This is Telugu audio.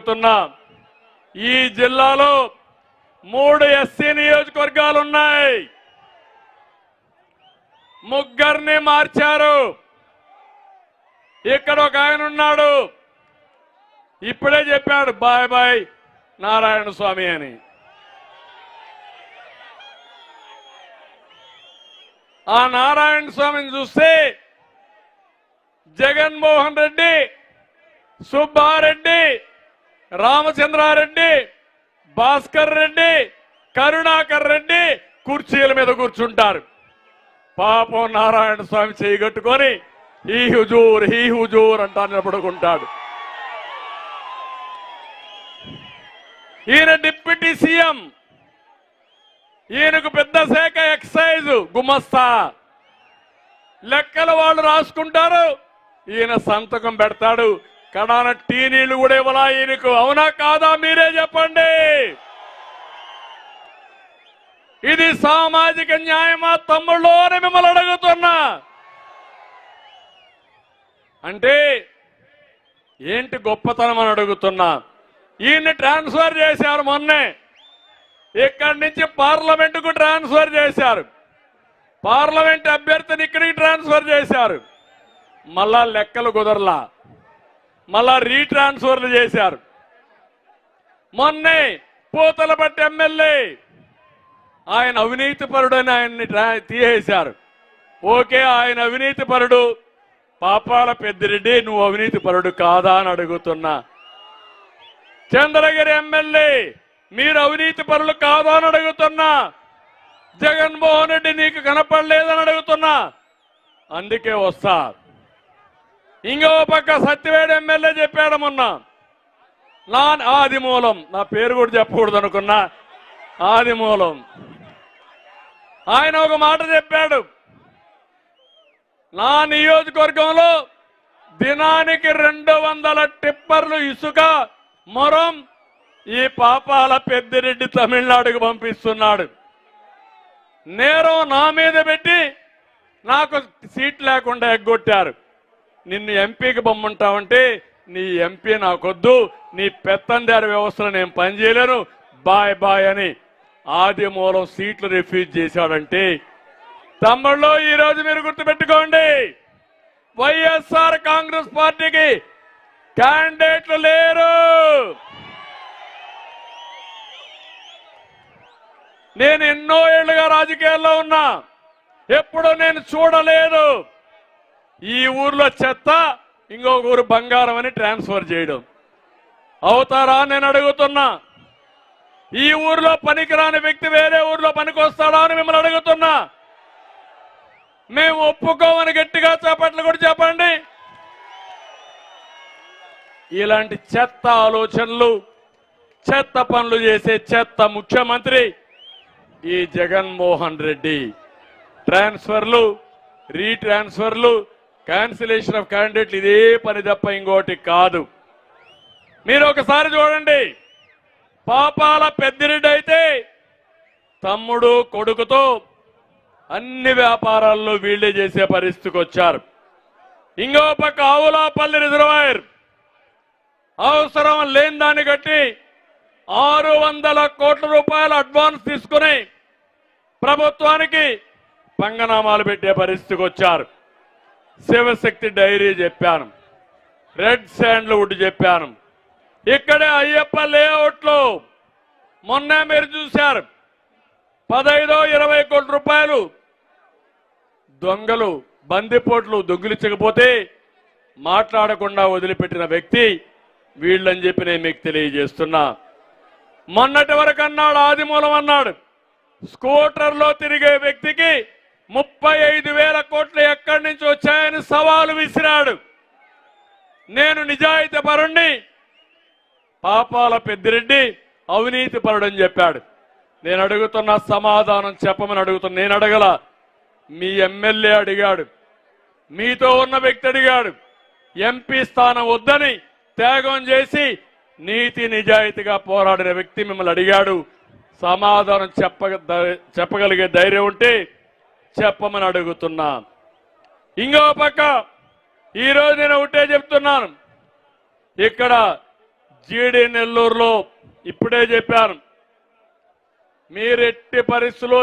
చెప్తున్నా ఈ జిల్లాలో మూడు ఎస్సీ నియోజకవర్గాలు ఉన్నాయి. ముగ్గురిని మార్చారు. ఇక్కడ ఒక ఆయన ఉన్నాడు. ఇప్పుడే చెప్పాడు బాయ్ బాయ్ నారాయణ స్వామి అని. ఆ నారాయణ స్వామిని చూస్తే జగన్మోహన్ రెడ్డి సుబ్బారెడ్డి రామచంద్రారెడ్డి భాస్కర్ రెడ్డి కరుణాకర్ రెడ్డి కుర్చీల మీద కూర్చుంటారు. పాపం నారాయణ స్వామి చేయగట్టుకొని ఈ హుజూర్ హీ హుజూర్ అంటా నిలబడుకుంటాడు. ఈయన డిప్యూటీ సీఎం. ఈయనకు పెద్ద శాఖ ఎక్సైజ్ గుమస్తా. లెక్కలు వాళ్ళు రాసుకుంటారు. ఈయన సంతకం పెడతాడు. కడాన టీ నీళ్ళు కూడా ఇవ్వలా ఈయనకు? అవునా కాదా? మీరే చెప్పండి. ఇది సామాజిక న్యాయమా? తమ్ముళ్ళు అని మిమ్మల్ని అడుగుతున్నా. అంటే ఏంటి గొప్పతనం అని అడుగుతున్నా? ఈయన్ని ట్రాన్స్ఫర్ చేశారు మొన్నే. ఇక్కడి నుంచి పార్లమెంటుకు ట్రాన్స్ఫర్ చేశారు. పార్లమెంట్ అభ్యర్థిని ఇక్కడికి ట్రాన్స్ఫర్ చేశారు. మళ్ళా లెక్కలు కుదరలా? మళ్ళా రీట్రాన్స్ఫర్లు చేశారు. మొన్నే పూతలపట్టి ఎమ్మెల్యే ఆయన అవినీతి పరుడని ఆయన్ని ట్రా- తీసేశారు. ఓకే ఆయన అవినీతి పరుడు. పాపాల పెద్దిరెడ్డి నువ్వు అవినీతి పరుడు కాదా అని అడుగుతున్నా. చంద్రగిరి ఎమ్మెల్యే మీరు అవినీతి పరులు కాదా అని అడుగుతున్నా. జగన్మోహన్ రెడ్డి నీకు కనపడలేదని అడుగుతున్నా. అందుకే వస్తారు ఇంకో పక్క సత్యవేడు ఎమ్మెల్యే చెప్పాడు మొన్న. నా ఆది మూలం నా పేరు కూడా చెప్పకూడదు అనుకున్నా. ఆది మూలం ఆయన ఒక మాట చెప్పాడు. నా నియోజకవర్గంలో దినానికి రెండు వందల టిప్పర్లు ఇసుక మొరం ఈ పాపాల పెద్దిరెడ్డి తమిళనాడుకు పంపిస్తున్నాడు. నేరం నా మీద పెట్టి నాకు సీట్ లేకుండా ఎగ్గొట్టారు. నిన్ను ఎంపీకి బొమ్మంటావంటే నీ ఎంపీ నాకొద్దు నీ పెత్తందారి వ్యవస్థలో నేను పనిచేయలేను. బాయ్ బాయ్ అని ఆది మూలం సీట్లు రిఫ్యూజ్ చేశాడంటే తమ్ముళ్ళు ఈ రోజు మీరు గుర్తుపెట్టుకోండి. వైఎస్ఆర్ కాంగ్రెస్ పార్టీకి క్యాండిడేట్లు లేరు. నేను ఎన్నో ఏళ్ళుగా రాజకీయాల్లో ఉన్నా ఎప్పుడు నేను చూడలేదు. ఈ ఊర్లో చెత్త ఇంకొక ఊరు బంగారం అని ట్రాన్స్ఫర్ చేయడం. అవుతారా నేను అడుగుతున్నా? ఈ ఊర్లో పనికిరాని వ్యక్తి వేరే ఊర్లో పనికొస్తాడా అని మిమ్మల్ని అడుగుతున్నా? మేము ఒప్పుకోమని గట్టిగా చేపట్లు కూడా చెప్పండి. ఇలాంటి చెత్త ఆలోచనలు చెత్త పనులు చేసే చెత్త ముఖ్యమంత్రి ఈ జగన్మోహన్ రెడ్డి. ట్రాన్స్ఫర్లు రీట్రాన్స్ఫర్లు క్యాన్సిలేషన్ ఆఫ్ క్యాండిడేట్లు ఇదే పని తప్ప ఇంకోటి కాదు. మీరు ఒకసారి చూడండి. పాపాల పెద్దిరెడ్డి అయితే తమ్ముడు కొడుకుతో అన్ని వ్యాపారాల్లో వీళ్ళే చేసే పరిస్థితికి వచ్చారు. ఇంకో పక్క ఆవులాపల్లి రిజర్వాయర్ అవసరం లేని దాన్ని కట్టి ఆరు వందల కోట్ల రూపాయల అడ్వాన్స్ తీసుకుని ప్రభుత్వానికి పంగనామాలు పెట్టే పరిస్థితికి వచ్చారు. శివశక్తి డైరీ చెప్పాను. రెడ్ శాండ్లు వుడ్ చెప్పాను. ఇక్కడే అయ్యప్ప లేఅవుట్లో మొన్న మీరు చూశారు. పదైదో ఇరవై కోట్ల రూపాయలు దొంగలు బందిపోట్లు దొంగిలించకపోతే మాట్లాడకుండా వదిలిపెట్టిన వ్యక్తి వీళ్ళని చెప్పి నేను మీకు తెలియజేస్తున్నా. మొన్నటి వరకు అన్నాడు ఆదిమూలం అన్నాడు. స్కూటర్లో తిరిగే వ్యక్తికి ముప్పై ఐదు వేల కోట్లు ఎక్కడి నుంచి వచ్చాయని సవాలు విసిరాడు. నేను నిజాయితీ పరుణ్ణి పాపాల పెద్దిరెడ్డి అవినీతి పరుడని చెప్పాడు. నేను అడుగుతున్న సమాధానం చెప్పమని అడుగుతున్నా నేను అడగల మీ ఎమ్మెల్యే అడిగాడు మీతో ఉన్న వ్యక్తి అడిగాడు ఎంపీ స్థానం వద్దని త్యాగం చేసి నీతి నిజాయితీగా పోరాడిన వ్యక్తి మిమ్మల్ని అడిగాడు. సమాధానం చెప్పగ చెప్పగలిగే ధైర్యం ఉంటే చెప్పమని అడుగుతున్నా ఇంకో పక్క ఈరోజు నేను ఒకటే చెప్తున్నాను. ఇక్కడ జీడి నెల్లూరులో ఇప్పుడే చెప్పాను. మీరెట్టి పరిస్థితిలో